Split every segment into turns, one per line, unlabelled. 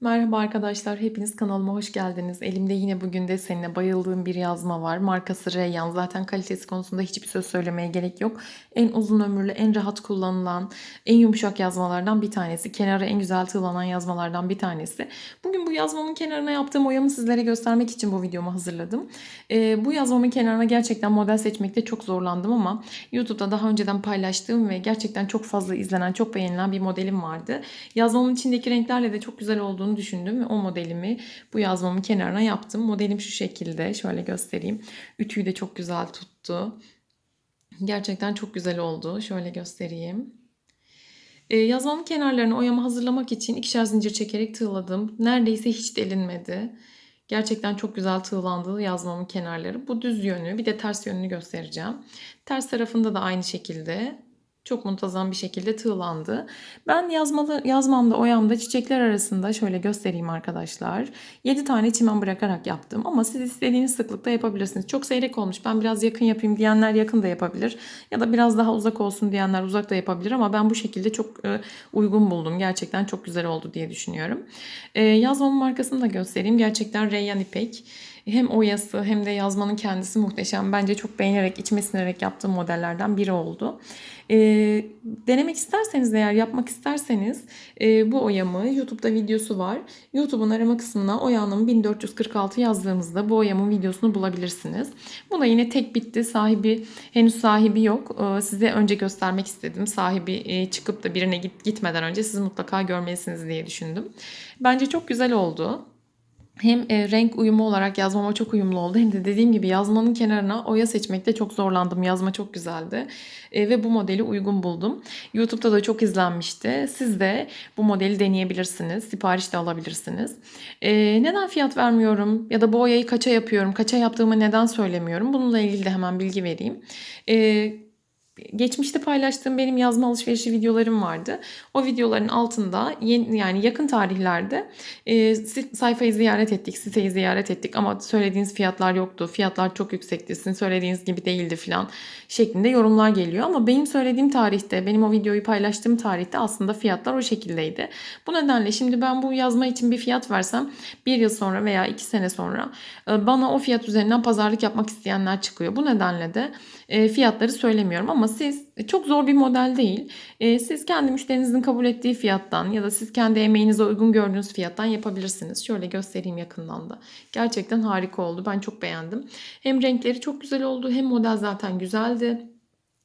Merhaba arkadaşlar, hepiniz kanalıma hoş geldiniz. Elimde yine bugün de seninle bayıldığım bir yazma var. Markası Reyyan. Zaten kalitesi konusunda hiçbir söz söylemeye gerek yok. En uzun ömürlü, en rahat kullanılan, en yumuşak yazmalardan bir tanesi. Kenarı en güzel tığlanan yazmalardan bir tanesi. Bugün bu yazmamın kenarına yaptığım oyamı sizlere göstermek için bu videomu hazırladım. Ee, bu yazmamın kenarına gerçekten model seçmekte çok zorlandım ama YouTube'da daha önceden paylaştığım ve gerçekten çok fazla izlenen, çok beğenilen bir modelim vardı. Yazmamın içindeki renklerle de çok güzel olduğunu düşündüm ve o modelimi bu yazmamın kenarına yaptım. Modelim şu şekilde. Şöyle göstereyim. Ütüyü de çok güzel tuttu. Gerçekten çok güzel oldu. Şöyle göstereyim. Ee, yazmamın kenarlarını oyama hazırlamak için ikişer zincir çekerek tığladım. Neredeyse hiç delinmedi. Gerçekten çok güzel tığlandı yazmamın kenarları. Bu düz yönü bir de ters yönünü göstereceğim. Ters tarafında da aynı şekilde çok muntazam bir şekilde tığlandı. Ben yazmalı, yazmamda oyamda çiçekler arasında şöyle göstereyim arkadaşlar. 7 tane çimen bırakarak yaptım ama siz istediğiniz sıklıkta yapabilirsiniz. Çok seyrek olmuş ben biraz yakın yapayım diyenler yakın da yapabilir. Ya da biraz daha uzak olsun diyenler uzak da yapabilir ama ben bu şekilde çok e, uygun buldum. Gerçekten çok güzel oldu diye düşünüyorum. E, yazmamın markasını da göstereyim. Gerçekten Reyyan İpek. Hem oyası hem de yazmanın kendisi muhteşem. Bence çok beğenerek, içime sinerek yaptığım modellerden biri oldu. E, denemek isterseniz eğer yapmak isterseniz e, bu oyamı YouTube'da videosu var. YouTube'un arama kısmına oyanım 1446 yazdığınızda bu oyamın videosunu bulabilirsiniz. Bu da yine tek bitti. Sahibi henüz sahibi yok. E, size önce göstermek istedim. Sahibi e, çıkıp da birine git, gitmeden önce siz mutlaka görmelisiniz diye düşündüm. Bence çok güzel oldu hem e, renk uyumu olarak yazmama çok uyumlu oldu hem de dediğim gibi yazmanın kenarına oya seçmekte çok zorlandım. Yazma çok güzeldi e, ve bu modeli uygun buldum. YouTube'da da çok izlenmişti. Siz de bu modeli deneyebilirsiniz. Sipariş de alabilirsiniz. E, neden fiyat vermiyorum ya da bu oyayı kaça yapıyorum, kaça yaptığımı neden söylemiyorum? Bununla ilgili de hemen bilgi vereyim. E, geçmişte paylaştığım benim yazma alışverişi videolarım vardı. O videoların altında yeni, yani yakın tarihlerde e, sayfayı ziyaret ettik, siteyi ziyaret ettik ama söylediğiniz fiyatlar yoktu. Fiyatlar çok yüksekti, sizin söylediğiniz gibi değildi falan şeklinde yorumlar geliyor. Ama benim söylediğim tarihte, benim o videoyu paylaştığım tarihte aslında fiyatlar o şekildeydi. Bu nedenle şimdi ben bu yazma için bir fiyat versem bir yıl sonra veya iki sene sonra e, bana o fiyat üzerinden pazarlık yapmak isteyenler çıkıyor. Bu nedenle de e, fiyatları söylemiyorum ama siz e, çok zor bir model değil. E, siz kendi müşterinizin kabul ettiği fiyattan ya da siz kendi emeğinize uygun gördüğünüz fiyattan yapabilirsiniz. Şöyle göstereyim yakından da. Gerçekten harika oldu. Ben çok beğendim. Hem renkleri çok güzel oldu hem model zaten güzeldi.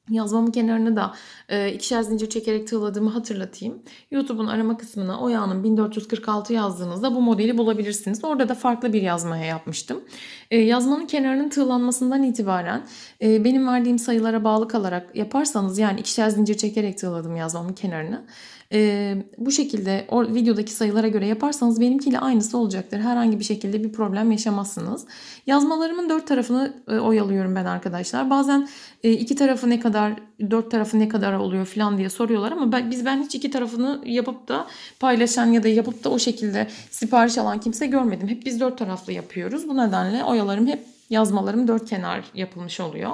Yazmamın kenarını da e, ikişer zincir çekerek tığladığımı hatırlatayım. YouTube'un arama kısmına Oya'nın 1446 yazdığınızda bu modeli bulabilirsiniz. Orada da farklı bir yazmaya yapmıştım. E, yazmanın kenarının tığlanmasından itibaren e, benim verdiğim sayılara bağlı kalarak yaparsanız yani ikişer zincir çekerek tığladım yazmamın kenarını. E, bu şekilde o videodaki sayılara göre yaparsanız benimkiyle aynısı olacaktır. Herhangi bir şekilde bir problem yaşamazsınız. Yazmalarımın dört tarafını e, oyalıyorum ben arkadaşlar. Bazen e, iki tarafı ne kadar, dört tarafı ne kadar oluyor falan diye soruyorlar ama ben, biz ben hiç iki tarafını yapıp da paylaşan ya da yapıp da o şekilde sipariş alan kimse görmedim. Hep biz dört taraflı yapıyoruz. Bu nedenle oyalarım hep yazmalarım dört kenar yapılmış oluyor.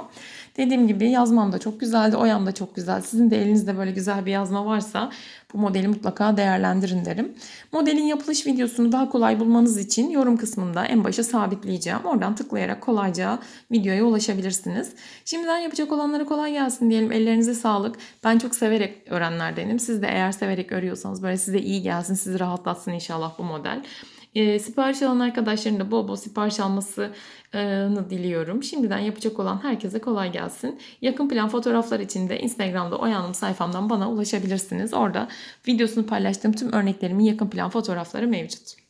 Dediğim gibi yazmam da çok güzeldi. Oyam da çok güzel. Sizin de elinizde böyle güzel bir yazma varsa bu modeli mutlaka değerlendirin derim. Modelin yapılış videosunu daha kolay bulmanız için yorum kısmında en başa sabitleyeceğim. Oradan tıklayarak kolayca videoya ulaşabilirsiniz. Şimdiden yapacak olanlara kolay gelsin diyelim. Ellerinize sağlık. Ben çok severek öğrenlerdenim. Siz de eğer severek örüyorsanız böyle size iyi gelsin, sizi rahatlatsın inşallah bu model. E, sipariş alan arkadaşların da bol bol sipariş almasını diliyorum. Şimdiden yapacak olan herkese kolay gelsin. Yakın plan fotoğraflar için de Instagram'da Oyanım sayfamdan bana ulaşabilirsiniz. Orada videosunu paylaştığım tüm örneklerimin yakın plan fotoğrafları mevcut.